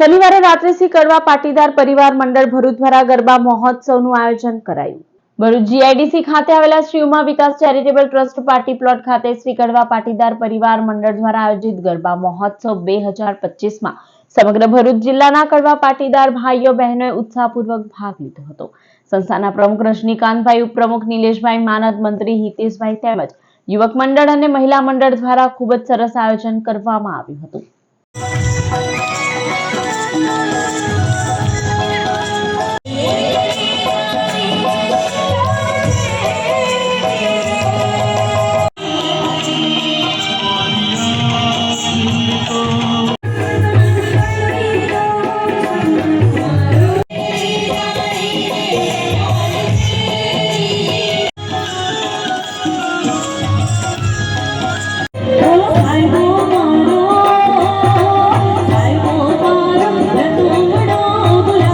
શનિવારે રાત્રે શ્રી કડવા પાટીદાર પરિવાર મંડળ ભરૂચ દ્વારા ગરબા મહોત્સવનું આયોજન કરાયું. ભરૂચ જીઆઈડીસી ખાતે આવેલા Shri Uma Vikas charitable trust party plot ખાતે શ્રી કડવા પાટીદાર પરિવાર મંડળ દ્વારા આયોજિત ગરબા મહોત્સવ બે હજાર પચીસમાં સમગ્ર ભરૂચ જિલ્લાના કડવા પાટીદાર ભાઈઓ બહેનોએ ઉત્સાહપૂર્વક ભાગ લીધો હતો. સંસ્થાના પ્રમુખ રજનીકાંતભાઈ, ઉપપ્રમુખ નિલેશભાઈ, માનદ મંત્રી હિતેશભાઈ તેમજ યુવક મંડળ અને મહિલા મંડળ દ્વારા ખૂબ જ સરસ આયોજન કરવામાં આવ્યું હતું.